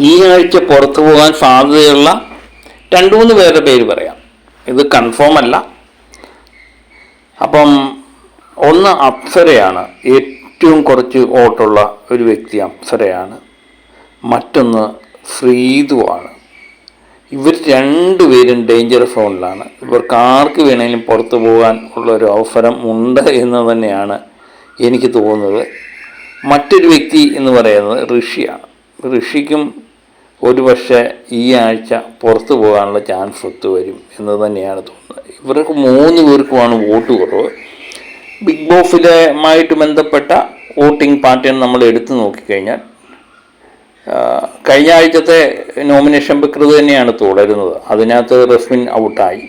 ഈ ആഴ്ച പുറത്തു പോകാൻ സാധ്യതയുള്ള രണ്ടു മൂന്ന് പേരുടെ പേര് പറയാം. ഇത് കൺഫേം അല്ല. അപ്പം ഒന്ന് അപ്സരയാണ്. ഏറ്റവും കുറച്ച് ഓട്ടുള്ള ഒരു വ്യക്തി അപ്സരയാണ്. മറ്റൊന്ന് ശ്രീതുവാണ് ഇവർ രണ്ടുപേരും ഡേഞ്ചർ സോണിലാണ് ഇവർക്ക് ആർക്ക് വേണമെങ്കിലും പുറത്തു പോകാൻ ഉള്ള ഒരു അവസരം ഉണ്ട് എന്ന് തന്നെയാണ് എനിക്ക് തോന്നുന്നത്. മറ്റൊരു വ്യക്തി എന്ന് പറയുന്നത് ഋഷിയാണ്. ഋഷിക്കും ഒരുപക്ഷെ ഈ ആഴ്ച പുറത്തു പോകാനുള്ള ചാൻസ് ഒത്തു വരും എന്ന് തന്നെയാണ് തോന്നുന്നത്. ഇവർക്ക് മൂന്ന് പേർക്കുമാണ് വോട്ട് കുറവ്. ബിഗ് ബോസിലുമായിട്ട് ബന്ധപ്പെട്ട വോട്ടിംഗ് പാറ്റേൺ നമ്മൾ എടുത്തു നോക്കിക്കഴിഞ്ഞാൽ കഴിഞ്ഞ ആഴ്ചത്തെ നോമിനേഷൻ പ്രക്രിയ തന്നെയാണ് തുടരുന്നത്. അതിനകത്ത് റസ്മിൻ ഔട്ടായി.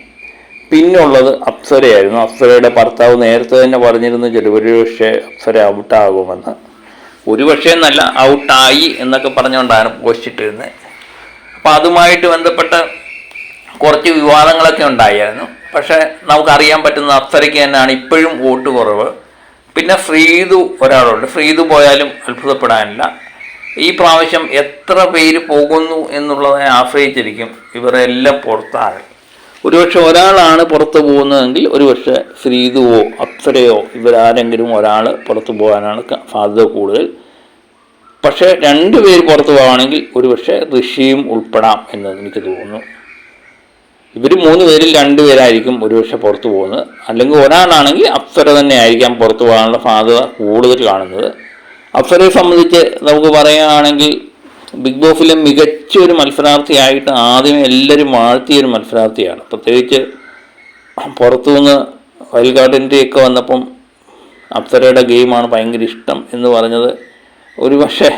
പിന്നുള്ളത് അപ്സരയായിരുന്നു. അപ്സരയുടെ ഭർത്താവ് നേരത്തെ തന്നെ പറഞ്ഞിരുന്നു ഒരു പക്ഷേ അപ്സര ഔട്ടാകുമെന്ന്. ഒരു നല്ല ഔട്ടായി എന്നൊക്കെ പറഞ്ഞുകൊണ്ടാണ് പോസ്റ്റ് ഇട്ടിരുന്നത് അപ്പോൾ അതുമായിട്ട് ബന്ധപ്പെട്ട കുറച്ച് വിവാദങ്ങളൊക്കെ ഉണ്ടായിരുന്നു. പക്ഷേ നമുക്കറിയാൻ പറ്റുന്ന അപ്സരയ്ക്ക് തന്നെയാണ് ഇപ്പോഴും വോട്ട് കുറവ്. പിന്നെ ഫ്രീദു ഒരാളുണ്ട്. ഫ്രീദു പോയാലും അത്ഭുതപ്പെടാനില്ല. ഈ പ്രാവശ്യം എത്ര പേര് പോകുന്നു എന്നുള്ളതിനെ ആശ്രയിച്ചിരിക്കും ഇവരെല്ലാം പുറത്താകെ. ഒരുപക്ഷെ ഒരാളാണ് പുറത്തു പോകുന്നതെങ്കിൽ ഒരുപക്ഷെ ശ്രീതുവോ അപ്സരയോ ഇവരാരെങ്കിലും ഒരാൾ പുറത്തു പോകാനാണ് സാധ്യത കൂടുതൽ. പക്ഷേ രണ്ട് പേര് പുറത്തു പോവുകയാണെങ്കിൽ ഒരുപക്ഷെ ഋഷിയും ഉൾപ്പെടാം എന്ന് എനിക്ക് തോന്നുന്നു. ഇവർ മൂന്ന് പേരിൽ രണ്ട് പേരായിരിക്കും ഒരുപക്ഷെ പുറത്തു പോകുന്നത്. അല്ലെങ്കിൽ ഒരാളാണെങ്കിൽ അപ്സര തന്നെ ആയിരിക്കാം പുറത്തു പോകാനുള്ള സാധ്യത കൂടുതൽ കാണുന്നത്. അപ്സരയെ സംബന്ധിച്ച് നമുക്ക് പറയുകയാണെങ്കിൽ ബിഗ് ബോസിലെ മികച്ച ഒരു മത്സരാർത്ഥിയായിട്ട് ആദ്യമേ എല്ലാവരും വാഴ്ത്തിയ ഒരു മത്സരാർത്ഥിയാണ്. പ്രത്യേകിച്ച് പുറത്തുനിന്ന് ഒക്കെ വന്നപ്പം അപ്സരയുടെ ഗെയിമാണ് ഭയങ്കര ഇഷ്ടം എന്ന് പറഞ്ഞത് ഒരു പക്ഷേ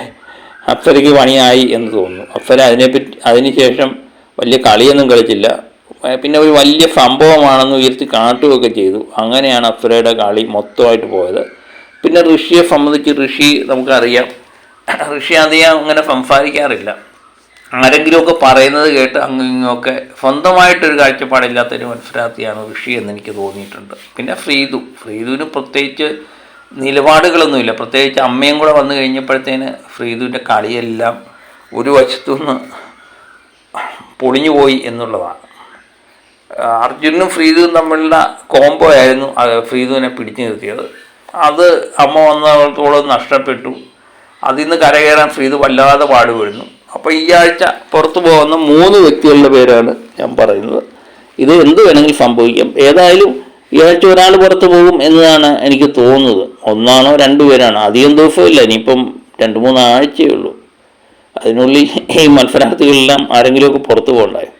അപ്സരയ്ക്ക് പണിയായി എന്ന് തോന്നുന്നു. അപ്സര അതിനെപ്പറ്റി അതിനുശേഷം വലിയ കളിയൊന്നും കളിച്ചില്ല. പിന്നെ ഒരു വലിയ സംഭവമാണെന്ന് ഉയർത്തി കാട്ടുകയൊക്കെ ചെയ്തു. അങ്ങനെയാണ് അപ്സരയുടെ കളി മൊത്തമായിട്ട് പോയത്. പിന്നെ ഋഷിയെ സംബന്ധിച്ച് ഋഷി നമുക്കറിയാം. ഋഷി അധികം അങ്ങനെ സംസാരിക്കാറില്ല. ആരെങ്കിലുമൊക്കെ പറയുന്നത് കേട്ട് അങ്ങനെയൊക്കെ സ്വന്തമായിട്ടൊരു കാഴ്ചപ്പാടില്ലാത്തൊരു മത്സരാർത്ഥിയാണ് ഋഷി എന്ന് എനിക്ക് തോന്നിയിട്ടുണ്ട്. പിന്നെ ഫ്രീദു ഫ്രീദുവിന് പ്രത്യേകിച്ച് നിലപാടുകളൊന്നുമില്ല. പ്രത്യേകിച്ച് അമ്മയും കൂടെ വന്നു കഴിഞ്ഞപ്പോഴത്തേന് ഫ്രീദുവിന്റെ കളിയെല്ലാം ഒരു വശത്തുനിന്ന് പൊളിഞ്ഞു പോയി എന്നുള്ളതാണ്. അർജുനും ഫ്രീദുവും തമ്മിലുള്ള കോംബോ ആയിരുന്നു ഫ്രീതുവിനെ പിടിച്ചു നിർത്തിയത്. അത് അമ്മ വന്നതോളം നഷ്ടപ്പെട്ടു. അതിൽ നിന്ന് കരകയറാൻ ശ്രീത് വല്ലാതെ പാടുപെടുന്നു. അപ്പോൾ ഈ ആഴ്ച പുറത്തു പോകുന്ന മൂന്ന് വ്യക്തികളുടെ പേരാണ് ഞാൻ പറയുന്നത്. ഇത് എന്ത് വേണമെങ്കിലും സംഭവിക്കാം. ഏതായാലും ഈ ആഴ്ച ഒരാൾ പുറത്തു പോകും എന്നതാണ് എനിക്ക് തോന്നുന്നത്. ഒന്നാണോ രണ്ടു പേരാണോ? അധികം ദിവസമില്ല ഇനിയിപ്പം രണ്ട് മൂന്ന് ആഴ്ചയേ ഉള്ളൂ. അതിനുള്ളിൽ ഈ മത്സരാർത്ഥികളെല്ലാം ആരെങ്കിലുമൊക്കെ പുറത്തു പോകണ്ടായോ?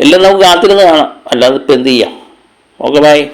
എല്ലാം നമുക്ക് കാത്തിരുന്ന് കാണാം. അല്ലാതെ ഇപ്പം എന്ത് ചെയ്യാം? Okay bye.